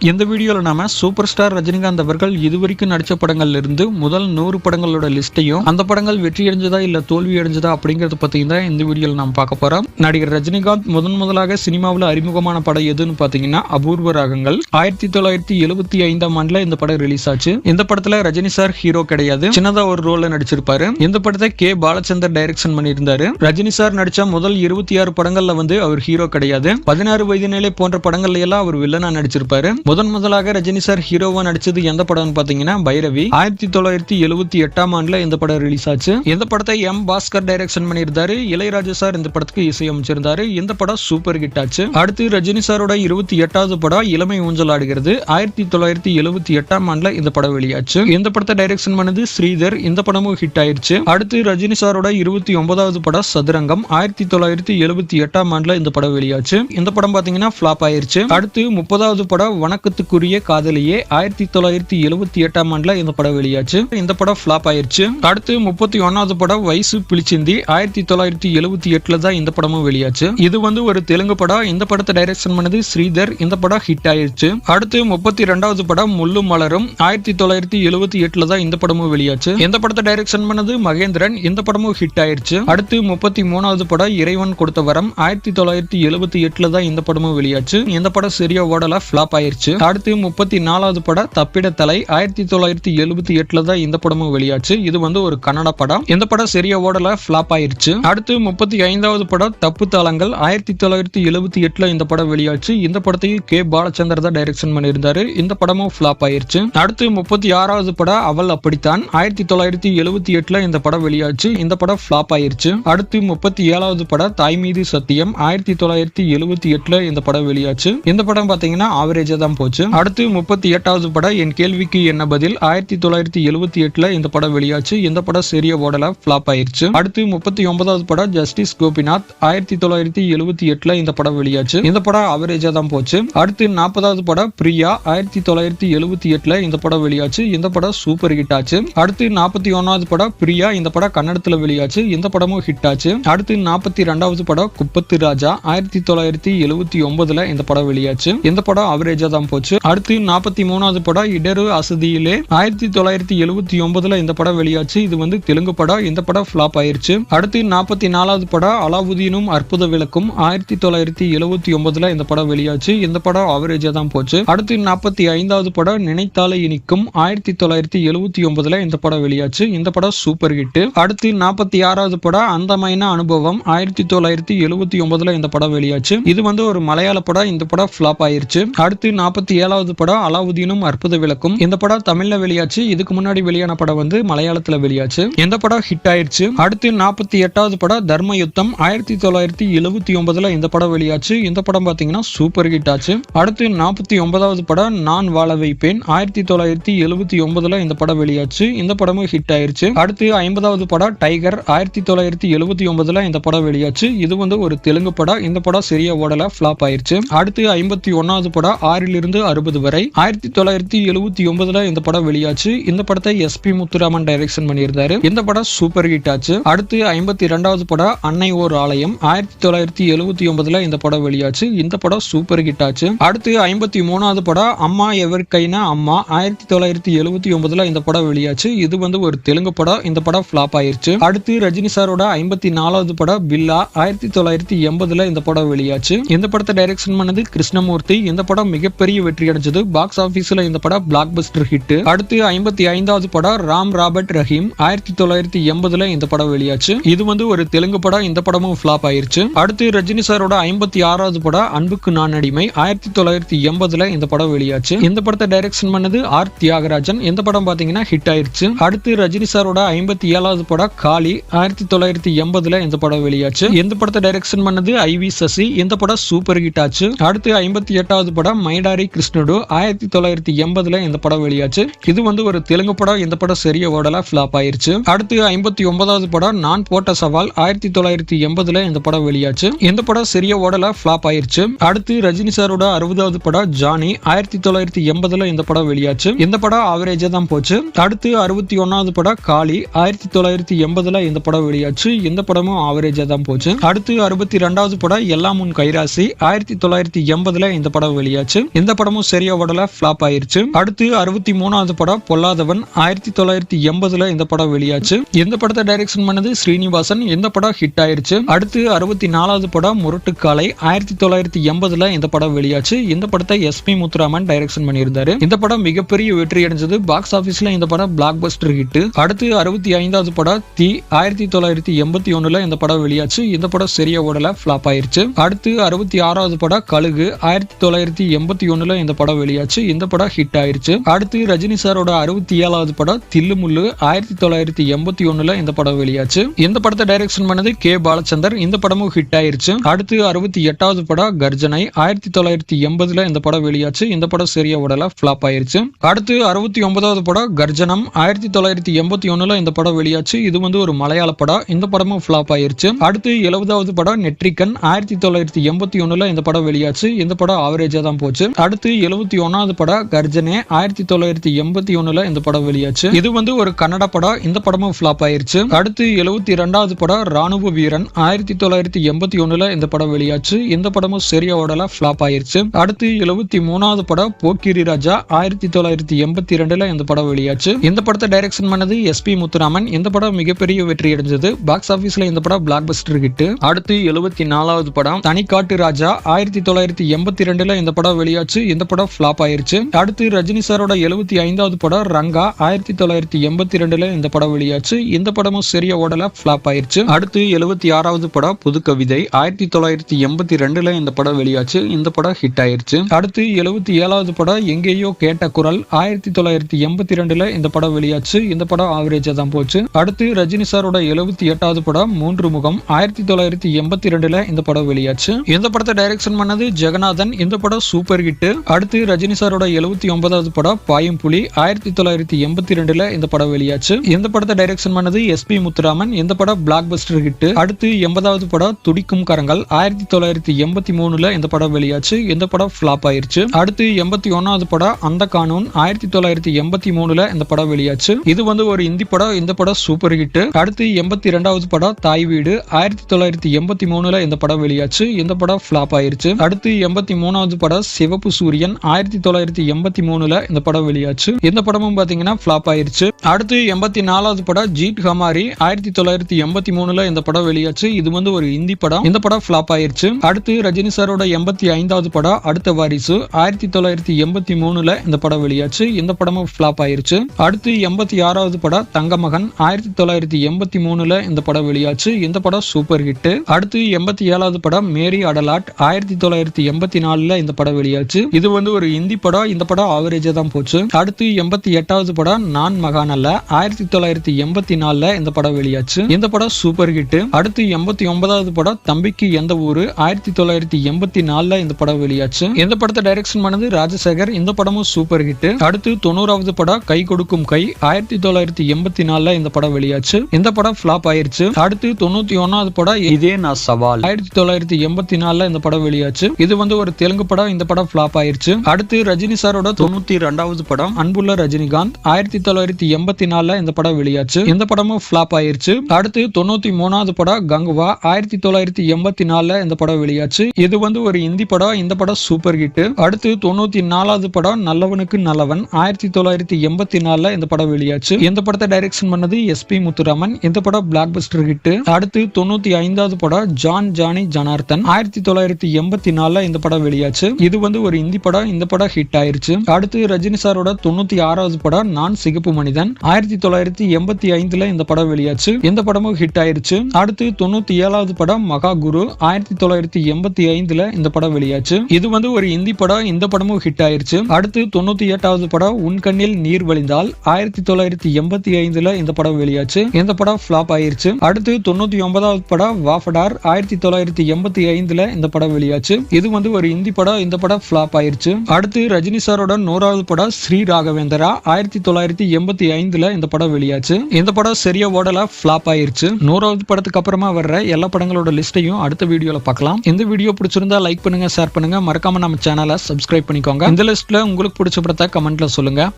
இந்த வீடியோவில் நாம சூப்பர் ஸ்டார் ரஜினிகாந்த் அவர்கள் இதுவரைக்கும் நடித்த படங்கள்ல இருந்து முதல் நூறு படங்களோட லிஸ்ட்டையும் அந்த படங்கள் வெற்றி அடைஞ்சதா இல்ல தோல்வி அடைஞ்சதா அப்படிங்கறத பத்தி தான் இந்த வீடியோவில் நாம் பார்க்க போறோம். நடிகர் ரஜினிகாந்த் முதன் முதலாக சினிமாவில் அறிமுகமான படம் எதுன்னு பாத்தீங்கன்னா அபூர்வ ராகங்கள். ஆயிரத்தி தொள்ளாயிரத்தி எழுபத்தி ஐந்தாம் ஆண்டுல இந்த படம் ரிலீஸ் ஆச்சு. இந்த படத்துல ரஜினி சார் ஹீரோ கிடையாது. சின்னதா ஒரு ரோல்ல நடிச்சிருப்பாரு. இந்த படத்தை கே. பாலச்சந்தர் டைரக்ஷன் பண்ணியிருந்தாரு. ரஜினி சார் நடிச்ச முதல் இருபத்தி ஆறு படங்கள்ல வந்து அவர் ஹீரோ கிடையாது. பதினாறு வயது நிலை போன்ற படங்கள்ல எல்லாம் அவர் வில்லனா நடிச்சிருப்பாரு. முதன் முதலாக ரஜினி சார் ஹீரோவா நடிச்சது எந்த படம்னு பாத்தீங்கன்னா பைரவி. ஆயிரத்தி தொள்ளாயிரத்தி எழுபத்தி எட்டாம் ஆண்டுல இந்த படம் ரிலீஸ் ஆச்சு. இந்த படத்தை எம் பாஸ்கர் டைரக்ஷன் பண்ணியிருந்தாரு. இளையராஜா சார் இந்த படத்துக்கு இசையமைச்சிருந்தாரு. இந்த படம் சூப்பர் ஹிட் ஆச்சு. அடுத்து ரஜினி சாரோட இருபத்தி எட்டாவது படம் இளமை ஊஞ்சல் ஆடுகிறது. ஆயிரத்தி தொள்ளாயிரத்தி எழுபத்தி எட்டாம் ஆண்டுல இந்த படம் வெளியாச்சு. இந்த படத்தை டைரக்ஷன் பண்ணது ஸ்ரீதர். இந்த படமும் ஹிட் ஆயிருச்சு. அடுத்து ரஜினி சாரோட இருபத்தி ஒன்பதாவது படம் சதுரங்கம். ஆயிரத்தி தொள்ளாயிரத்தி எழுபத்தி எட்டாம் ஆண்டுல இந்த படம் வெளியாச்சு. இந்த படம் பாத்தீங்கன்னா ஃபிளாப் ஆயிருச்சு. அடுத்து முப்பதாவது படம் வணக்கத்துக்குரிய காதலியே ஆயிரத்தி தொள்ளாயிரத்தி எழுபத்தி எட்டாம் ஆண்டுல இந்த படம் வெளியாச்சு. இந்த படம் ஃபிளாப் ஆயிருச்சு. அடுத்து முப்பத்தி ஒன்னாவது படம் வயசு பிளிச்சிந்தி ஆயிரத்தி தொள்ளாயிரத்தி எழுபத்தி எட்டுல தான் இந்த படமும் வெளியாச்சு. இது வந்து ஒரு தெலுங்கு படம். இந்த படத்தை டைரக்ஷன் பண்ணது ஸ்ரீதர். இந்த படம் ஹிட் ஆயிருச்சு. அடுத்து முப்பத்தி ரெண்டாவது படம் முள்ளும் மலரும் ஆயிரத்தி தொள்ளாயிரத்தி எழுபத்தி எட்டுல தான் இந்த படமும் வெளியாச்சு. இந்த படத்தை டைரக்ஷன் பண்ணது மகேந்திரன். இந்த படமும் ஹிட் ஆயிருச்சு. அடுத்து முப்பத்தி மூணாவது படம் இறைவன் கொடுத்த வரம் ஆயிரத்தி தொள்ளாயிரத்தி எழுபத்தி எட்டுல தான் இந்த படமும் வெளியாச்சு. இந்த படம் சரியா ஓடல ஃபிளாப் ஆயிருச்சு. அடுத்து முப்பத்தி நாலாவது படம் தப்பிட தலை ஆயிரத்தி தொள்ளாயிரத்தி எழுபத்தி எட்டுல தான் இந்த படமும் வெளியாச்சு. இது வந்து ஒரு கன்னட படம். இந்த படம் சரியா ஓடல ஃபிளாப் ஆயிருச்சு. அடுத்து முப்பத்தி ஐந்தாவது படம் தப்பு தாளங்கள் ஆயிரத்தி தொள்ளாயிரத்தி எழுபத்தி எட்டுல இந்த படம் வெளியாச்சு. இந்த படத்தையும் கே. பாலச்சந்தர் தான் டைரக்ஷன் பண்ணியிருந்தாரு. இந்த படமும் ஃபிளாப் ஆயிருச்சு. அடுத்து முப்பத்தி ஆறாவது படம் அவள் அப்படித்தான் ஆயிரத்தி தொள்ளாயிரத்தி எழுபத்தி எட்டுல இந்த படம் வெளியாச்சு. இந்த படம் ஃபிளாப் ஆயிருச்சு. அடுத்து முப்பத்தி ஏழாவது படம் தாய் மீது சத்தியம் ஆயிரத்தி தொள்ளாயிரத்தி எழுபத்தி எட்டுல இந்த படம் வெளியாச்சு. இந்த படம் பாத்தீங்கன்னா ஆவரேஜா தான் போச்சு. அடுத்து முப்பத்தி எட்டாவது படம் என் கேள்விக்கு என்ன பதில்? ஆயிரத்தி தொள்ளாயிரத்தி எழுபத்தி எட்டுல இந்த படம் வெளியாச்சு. இந்த படம் சரிய ஓடல ஃபிளாப் ஆயிருச்சு. அடுத்து முப்பத்தி ஒன்பதாவது படம் ஜஸ்டிஸ் கோபிநாத் ஆயிரத்தி தொள்ளாயிரத்தி எழுபத்தி எட்டுல இந்த படம் வெளியாச்சு. இந்த படம் அவரேஜா தான் போச்சு. அடுத்து நாற்பதாவது படம் பிரியா. ஆயிரத்தி தொள்ளாயிரத்தி எழுபத்தி எட்டுல இந்த படம் வெளியாச்சு. இந்த படம் சூப்பர் ஹிட் ஆச்சு. அடுத்து நாற்பத்தி ஒன்னாவது படம் பிரியா. இந்த படம் கன்னடத்துல வெளியாச்சு. இந்த படமும் ஹிட் ஆச்சு. அடுத்து நாற்பத்தி ரெண்டாவது படம் குப்பத்து ராஜா. ஆயிரத்தி தொள்ளாயிரத்தி எழுபத்தி ஒன்பதுல இந்த படம் வெளியாச்சு. இந்த படம் அவரேஜா தான் போச்சு. அடுத்து நாற்பத்தி மூணாவது படம் இடரு அசதியிலே. ஆயிரத்தி தொள்ளாயிரத்தி எழுபத்தி ஒன்பதுல இந்த படம் வெளியாச்சு. இது வந்து தெலுங்கு படம் இந்த படம் ஃபிளாப் ஆயிருச்சு. அடுத்து நாற்பத்தி நாலாவது படம் அலாவுதீனும் அற்புத விளக்கும். ஆயிரத்தி தொள்ளாயிரத்தி எழுபத்தி ஒன்பதுல இந்த படம் வெளியாச்சு. இந்த படம் அவரேஜா தான் போச்சு. அடுத்து நாற்பத்தி ஐந்தாவது படம் நினைத்தாலே இனிக்கும். ஆயிரத்தி தொள்ளாயிரத்தி எழுபத்தி ஒன்பதுல இந்த படம் வெளியாச்சு. இந்த படம் சூப்பர் ஹிட் அடுத்து நாற்பத்தி ஆறாவது படம் அந்தமைன அனுபவம். ஆயிரத்தி தொள்ளாயிரத்தி எழுபத்தி ஒன்பதுல இந்த படம் வெளியாச்சு. இது வந்து ஒரு மலையாள படம் இந்த படம் ஃபிளாப் ஆயிருச்சு. அடுத்து நாற்பத்தி ஏழாவது படம் அலாவுதீனும் அற்புத விளக்கும். இந்த படம் தமிழ்ல வெளியாச்சு. இதுக்கு முன்னாடி வெளியான படம் வந்து மலையாளத்துல வெளியாச்சு. இந்த படம் ஹிட் ஆயிருச்சு. அடுத்து நாற்பத்தி எட்டாவது படம் தர்ம யுத்தம் ஆயிரத்தி தொள்ளாயிரத்தி எழுபத்தி ஒன்பதுல இந்த படம் வெளியாச்சு. இந்த படம் பாத்தீங்கன்னா சூப்பர் ஹிட் ஆச்சு. அடுத்து நாற்பத்தி ஒன்பதாவது படம் நான் வாழ வைப்பேன். ஆயிரத்தி தொள்ளாயிரத்தி எழுபத்தி ஒன்பதுல இந்த படம் வெளியாச்சு. இந்த படமும் ஹிட் ஆயிருச்சு. அடுத்து ஐம்பதாவது படம் டைகர் ஆயிரத்தி தொள்ளாயிரத்தி எழுபத்தி ஒன்பதுல இந்த படம் வெளியாச்சு. இது வந்து ஒரு தெலுங்கு படம். இந்த படம் சரியா ஓடல ஃபிளாப் ஆயிருச்சு. அடுத்து ஐம்பத்தி ஒன்னாவது படம் ஆறிலிருந்து அறுபது வரை. ஆயிரத்தி தொள்ளாயிரத்தி எழுபத்தி ஒன்பதுல இந்த படம் வெளியாச்சு. இந்த படத்தை எஸ் பி முத்துராமன் டைரக்ஷன் பண்ணியிருந்தாரு. இந்த படம் சூப்பர் ஹிட் ஆச்சு. அடுத்து ஐம்பத்தி ரெண்டாவது படம் அன்னை ஓர் ஆலயம். ஆயிரத்தி தொள்ளாயிரத்தி எழுபத்தி ஒன்பதுல இந்த படம் வெளியாச்சு. இந்த படம் சூப்பர் ஹிட் ஆச்சு. அடுத்து ஐம்பத்தி மூணாவது படம் அம்மா எவர்கைனா அம்மா. ஆயிரத்தி தொள்ளாயிரத்தி எழுபத்தி ஒன்பதுல இந்த படம் வெளியாச்சு. இது வந்து ஒரு தெலுங்கு படம். இந்த படம் ஃபிளாப் ஆயிருச்சு. அடுத்து ரஜினி சாரோட ஐம்பத்தி நாலாவது படம் பில்லா. ஆயிரத்தி தொள்ளாயிரத்தி எண்பதுல இந்த படம் வெளியாச்சு. இந்த படத்தை டைரக்ஷன் பண்ணது கிருஷ்ணமூர்த்தி. இந்த படம் மிகப்பெரிய வெற்றி அடைஞ்சது. பாக்ஸ் ஆபீஸ்ல இந்த படம் பிளாக் பஸ்டர் ஹிட் அடுத்து ஐம்பத்தி ஐந்தாவது படம் ராம் ராபர்ட் ரஹீம். ஆயிரத்தி தொள்ளாயிரத்தி எண்பதுல இந்த படம் வெளியாச்சு. இது வந்து ஒரு தெலுங்கு படம். இந்த படமும் ஃபிளாப் ஆயிருச்சு. அடுத்து ரஜினி சாரோட ஐம்பத்தி ஆறாவது படம் அன்புக்கு நான் அடிமை. ஆயிரத்தி தொள்ளாயிரத்தி எண்பதுல இந்த படம் வெளியாச்சு. இந்த படத்தை டைரக்ஷன் பண்ணது ஆர் தியாகராஜன். இந்த படம் பாத்தீங்கன்னா ஹிட் ஆயிருச்சு. அடுத்து ரஜினி சாரோட ஐம்பத்தி ஏழாவது படம் காளி. ஆயிரத்தி தொள்ளாயிரத்தி எண்பதுல இந்த படம் வெளியாச்சு. இந்த படத்தை டைரக்ஷன் பண்ணது ஐ வி சசி. இந்த படம் சூப்பர் ஹிட் ஆச்சு. அடுத்து ஐம்பத்தி எட்டாவது படம் மைடாரி கிருஷ்ணடு ஆயிரத்தி தொள்ளாயிரத்தி எண்பதுல இந்த படம் வெளியாச்சு. இது வந்து ஒரு தெலுங்கு படம் இந்த படம் சரிய ஓடலா ஃபிளாப் ஆயிருச்சு. அடுத்து ஐம்பத்தி ஒன்பதாவது படம் நான் போட்ட சவால் ஆயிரத்தி தொள்ளாயிரத்தி எண்பதுல இந்த படம் வெளியாச்சு. இந்த படம் சரிய ஓடலா ஃபிளாப் ஆயிருச்சு. அடுத்து ரஜினி சாரோட அறுபதாவது படம் ஜானி ஆயிரத்தி தொள்ளாயிரத்தி எண்பதுல இந்த படம் வெளியாச்சு. இந்த படம் ஆவரேஜா தான் போச்சு. அடுத்து அறுபத்தி ஒன்னாவது படம் காளி ஆயிரத்தி தொள்ளாயிரத்தி எண்பதுல இந்த படம் வெளியாச்சு. இந்த படமும் ஆவரேஜா தான் போச்சு. அடுத்து அறுபத்தி ரெண்டாவது படம் எல்லாம் உன் கைராசி ஆயிரத்தி தொள்ளாயிரத்தி எண்பதுல இந்த படம் வெளியாச்சு. இந்த படமும் சரியா ஓடல ஃபிளாப் ஆயிருச்சு. அடுத்து அறுபத்தி மூணாவது படம் பொல்லாதவன். ஆயிரத்தி தொள்ளாயிரத்தி எண்பதுல இந்த படம் வெளியாச்சு. இந்த படத்தை டைரக்ஷன் பண்ணது? ஸ்ரீனிவாசன். இந்த படம் ஹிட் ஆயிருச்சு? அடுத்து அறுபத்தி நாலாவது படம் முரட்டுக்காலை. ஆயிரத்தி தொள்ளாயிரத்தி எண்பதுல இந்த படம் வெளியாச்சு. இந்த படத்தை எஸ் பி முத்துராமன் டைரக்ஷன் பண்ணியிருந்தாரு. இந்த படம் மிகப்பெரிய வெற்றி அடைஞ்சது. பாக்ஸ் ஆபீஸ்ல இந்த படம் பிளாக் பஸ்டர் ஹிட் அடுத்து அறுபத்தி ஐந்தாவது படம் தி ஆயிரத்தி தொள்ளாயிரத்தி எண்பத்தி ஒண்ணுல இந்த படம் வெளியாச்சு. இந்த படம் சரியா ஓடல ஃபிளாப் ஆயிருச்சு. அடுத்து அறுபத்தி ஆறாவது படம் கழுகு. ஆயிரத்தி தொள்ளாயிரத்தி எண்பத்தி ஒண்ணுல இந்த படம் வெளியாச்சு. இந்த படம் ஹிட் ஆயிருச்சு. அடுத்து ரஜினி சாரோட அறுபத்தி ஏழாவது படம் தில்லுமுள்ளு ஆயிரத்தி தொள்ளாயிரத்தி எண்பத்தி ஒண்ணுல இந்த படம் வெளியாச்சு. இந்த படத்தை டைரக்ஷன் பண்ணது கே. பாலச்சந்தர். இந்த படமும் ஹிட் ஆயிருச்சு. அடுத்து அறுபத்தி எட்டாவது படம் கர்ஜனை ஆயிரத்தி தொள்ளாயிரத்தி எண்பதுல இந்த படம் வெளியாச்சு. இந்த படம் சரியா உடல ஃபிளாப் ஆயிருச்சு. அடுத்து அறுபத்தி ஒன்பதாவது படம் கர்ஜனம் ஆயிரத்தி தொள்ளாயிரத்தி எண்பத்தி ஒண்ணுல இந்த படம் வெளியாச்சு. இது வந்து ஒரு மலையாள படம். இந்த படமும் ஃபிளாப் ஆயிருச்சு. அடுத்து எழுபதாவது படம் நெட்ரிகன் ஆயிரத்தி தொள்ளாயிரத்தி எண்பத்தி ஒண்ணுல இந்த படம் வெளியாச்சு. இந்த படம் ஆவரேஜா தான் போச்சு. அடுத்து எழுபத்தி ஒன்னாவது படம் கர்ஜனே. ஆயிரத்தி தொள்ளாயிரத்தி எண்பத்தி ஒண்ணுல இந்த படம் வெளியாச்சு. இது வந்து ஒரு கன்னட படம் இந்த படமும் ஃபிளாப் ஆயிருச்சு. அடுத்து எழுபத்தி ரெண்டாவது படம் ராணுவ வீரன். ஆயிரத்தி தொள்ளாயிரத்தி எண்பத்தி ஒண்ணுல இந்த படம் வெளியாச்சு. இந்த படமும் சரியா ஓடல ஃபிளாப் ஆயிருச்சு. அடுத்து எழுபத்தி மூணாவது படம் போக்கிரி ராஜா. ஆயிரத்தி தொள்ளாயிரத்தி எண்பத்தி ரெண்டுல இந்த படம் வெளியாச்சு. இந்த படத்தை டைரக்ஷன் பண்ணது எஸ் பி முத்துராமன். இந்த படம் மிகப்பெரிய வெற்றி அடைஞ்சது. பாக்ஸ் ஆபீஸ்ல இந்த படம் பிளாக் பஸ்டர் ஹிட் அடுத்து எழுபத்தி நாலாவது படம் தனிக்காட்டு ராஜா. ஆயிரத்தி தொள்ளாயிரத்தி எண்பத்தி ரெண்டுல இந்த படம் வெளியாச்சு. இந்த படம் ஃபிளாப் ஆயிருச்சு. அடுத்து ரஜினி சாரோட எழுபத்தி ஐந்தாவது படம் ரங்கா ஆயிரத்தி தொள்ளாயிரத்தி எண்பத்தி ரெண்டுல இந்த படம் வெளியாச்சு. இந்த படமும் சரியா ஓடல ஃபிளாப் ஆயிருச்சு. அடுத்து எழுபத்தி ஆறாவது படம் புது கவிதை ஆயிரத்தி தொள்ளாயிரத்தி எண்பத்தி ரெண்டுல இந்த படம் வெளியாச்சு. இந்த படம் ஹிட் ஆயிருச்சு. அடுத்து எழுபத்தி ஏழாவது படம் எங்கேயோ கேட்ட குரல் ஆயிரத்தி தொள்ளாயிரத்தி எண்பத்தி ரெண்டுல இந்த படம் வெளியாச்சு. இந்த படம் ஆவரேஜா தான் போச்சு. அடுத்து ரஜினி சாரோட எழுபத்தி எட்டாவது படம் மூன்று முகம் ஆயிரத்தி தொள்ளாயிரத்தி எண்பத்தி ரெண்டுல இந்த படம் வெளியாச்சு. இந்த படத்தை டைரக்ஷன் பண்ணது ஜெகநாதன். இந்த படம் சூப்பர் ஹிட் எட்டு அடுத்து ரஜினி சாரோட எழுபத்தி ஒன்பதாவது படம் பாயும் புலி ஆயிரத்தி தொள்ளாயிரத்தி எண்பத்தி ரெண்டுல இந்த படம் வெளியாச்சு. இந்த படத்தை டைரக்ஷன் பண்ணது எஸ் பி முத்துராமன். இந்த படம் பிளாக் பஸ்டர் ஹிட் அடுத்து எண்பதாவது படம் துடிக்கும் கரங்கள் ஆயிரத்தி தொள்ளாயிரத்தி எண்பத்தி மூணுல இந்த படம் வெளியாச்சு. இந்த படம் ஃபிளாப் ஆயிருச்சு. அடுத்து எண்பத்தி ஒன்னாவது படம் அந்த கானூன் ஆயிரத்தி தொள்ளாயிரத்தி எண்பத்தி மூணுல இந்த படம் வெளியாச்சு. இது வந்து ஒரு இந்தி படம். இந்த படம் சூப்பர் ஹிட் அடுத்து எண்பத்தி ரெண்டாவது படம் தாய் வீடு ஆயிரத்தி தொள்ளாயிரத்தி எண்பத்தி மூணுல இந்த படம் வெளியாச்சு. இந்த படம் ஃபிளாப் ஆயிருச்சு. அடுத்து எண்பத்தி மூணாவது படம் சிவப்பு சூரியன் ஆயிரத்தி தொள்ளாயிரத்தி எண்பத்தி மூணுல இந்த படம் வெளியாச்சு. இந்த படமும் பாத்தீங்கன்னா ஃபிளாப் ஆயிருச்சு. அடுத்து எண்பத்தி நாலாவது படம் ஜீட் ஹமாரி ஆயிரத்தி தொள்ளாயிரத்தி எண்பத்தி மூணுல இந்த படம் வெளியாச்சு. இது வந்து ஒரு இந்தி படம். இந்த படம் ஃபிளாப் ஆயிருச்சு. அடுத்து ரஜினி சாரோட எண்பத்தி ஐந்தாவது படம் அடுத்த வாரிசு ஆயிரத்தி தொள்ளாயிரத்தி எண்பத்தி மூணுல இந்த படம் வெளியாச்சு. இந்த படமும் ஃபிளாப் ஆயிருச்சு. அடுத்து எண்பத்தி ஆறாவது படம் தங்கமகன் ஆயிரத்தி தொள்ளாயிரத்தி எண்பத்தி மூணுல இந்த படம் வெளியாச்சு. இந்த படம் சூப்பர் ஹிட் அடுத்து எண்பத்தி ஏழாவது படம் மேரி அடலாட் ஆயிரத்தி தொள்ளாயிரத்தி எண்பத்தி நாலுல இந்த படம் வெளியாச்சு. இது வந்து ஒரு இந்தி படம் இந்த படம் ஆவரேஜா தான் போச்சு. அடுத்து எண்பத்தி எட்டாவது படம் நான் மகானல்ல ஆயிரத்தி தொள்ளாயிரத்தி எண்பத்தி நாலுல இந்த படம் வெளியாச்சு. இந்த படம் சூப்பர் ஹிட் அடுத்து எண்பத்தி ஒன்பதாவது படம் தம்பிக்கு எந்த ஊரு? ஆயிரத்தி தொள்ளாயிரத்தி எண்பத்தி நாலுல இந்த படம் வெளியாச்சு. இந்த படத்தை டைரக்ஷன் பண்ணது ராஜசேகர். இந்த படமும் சூப்பர் ஹிட் அடுத்து தொண்ணூறாவது படம் கை கொடுக்கும் கை. ஆயிரத்தி தொள்ளாயிரத்தி எண்பத்தி நாலுல இந்த படம் வெளியாச்சு. இந்த படம் ஃபிளாப் ஆயிருச்சு. அடுத்து தொண்ணூத்தி ஒன்னாவது படம் இதே நான் சவால். ஆயிரத்தி தொள்ளாயிரத்தி எண்பத்தி நாலுல இந்த படம் வெளியாச்சு. இது வந்து ஒரு தெலுங்கு படம் இந்த படம் ஃபிளாப் ஆயிருச்சு அடுத்து ரஜினி சாரோட தொண்ணூத்தி ரெண்டாவது படம் அன்புள்ள ரஜினிகாந்த். ஆயிரத்தி தொள்ளாயிரத்தி எண்பத்தி நாலுல இந்த படம் வெளியாச்சு. இந்த படமும் ஃப்ளாப் ஆயிருச்சு. அடுத்து தொண்ணூத்தி மூணாவது படம் கங்குவா. ஆயிரத்தி தொள்ளாயிரத்தி எண்பத்தி நாலுல இந்த படம் வெளியாச்சு. இது வந்து ஒரு இந்தி படம் இந்த படம் சூப்பர் ஹிட் அடுத்து தொண்ணூத்தி நாலாவது படம் நல்லவனுக்கு நல்லவன். ஆயிரத்தி தொள்ளாயிரத்தி எண்பத்தி நாலுல இந்த படம் வெளியாச்சு. இந்த படத்தை டைரக்ஷன் பண்ணது எஸ் பி முத்துராமன். இந்த படம் பிளாக் பஸ்டர் ஹிட் அடுத்து தொண்ணூத்தி ஐந்தாவது படம் ஜான் ஜானி ஜனார்த்தன். ஆயிரத்தி தொள்ளாயிரத்தி எண்பத்தி நாலுல இந்த படம் வெளியாச்சு. இது வந்து ஒரு இந்தி படம் இந்த படம் ஹிட் ஆயிருச்சு. அடுத்து ரஜினி சாரோட தொண்ணூத்தி ஆறாவது படம் நான் சிகப்பு மனிதன். ஆயிரத்தி தொள்ளாயிரத்தி எண்பத்தி ஐந்துல இந்த படம் வெளியாச்சு. இந்த படமும் ஹிட் ஆயிருச்சு. அடுத்து தொண்ணூத்தி ஏழாவது படம் மகா குரு ஆயிரத்தி தொள்ளாயிரத்தி எண்பத்தி ஐந்துல இந்த படம் வெளியாச்சு. இது வந்து ஒரு இந்தி படம் இந்த படமும் ஹிட் ஆயிருச்சு. அடுத்து தொண்ணூத்தி எட்டாவது படம் உன் கண்ணில் நீர் வழிந்தால். ஆயிரத்தி தொள்ளாயிரத்தி எண்பத்தி ஐந்துல இந்த படம் வெளியாச்சு. இந்த படம் ஃபிளாப் ஆயிருச்சு. அடுத்து தொண்ணூத்தி ஒன்பதாவது படம் வாஃபடார். ஆயிரத்தி தொள்ளாயிரத்தி எண்பத்தி ஐந்துல இந்த படம் வெளியாச்சு. இது வந்து ஒரு இந்தி படம் இந்த படம் ஃபிளாப் ஆயிருச்சு அடுத்து ரஜினி சாரோட நூறாவது படம் ஸ்ரீ ராகவேந்திரா. ஆயிரத்தி தொள்ளாயிரத்தி எண்பத்தி ஐந்துல இந்த படம் வெளியாச்சு. இந்த படம் சரியா ஓடல ஃப்ளாப் ஆயிருச்சு. நூறாவது படத்துக்கு அப்புறமா வர்ற எல்லா படங்களோட லிஸ்ட்டையும் அடுத்த வீடியோல பார்க்கலாம். இந்த வீடியோ பிடிச்சிருந்தா லைக் பண்ணுங்க ஷேர் பண்ணுங்க. மறக்காம நம்ம சேனலை சப்ஸ்கிரைப் பண்ணிக்கோங்க. இந்த லிஸ்ட்ல உங்களுக்கு பிடிச்ச படத்தை கமெண்ட்ல சொல்லுங்க.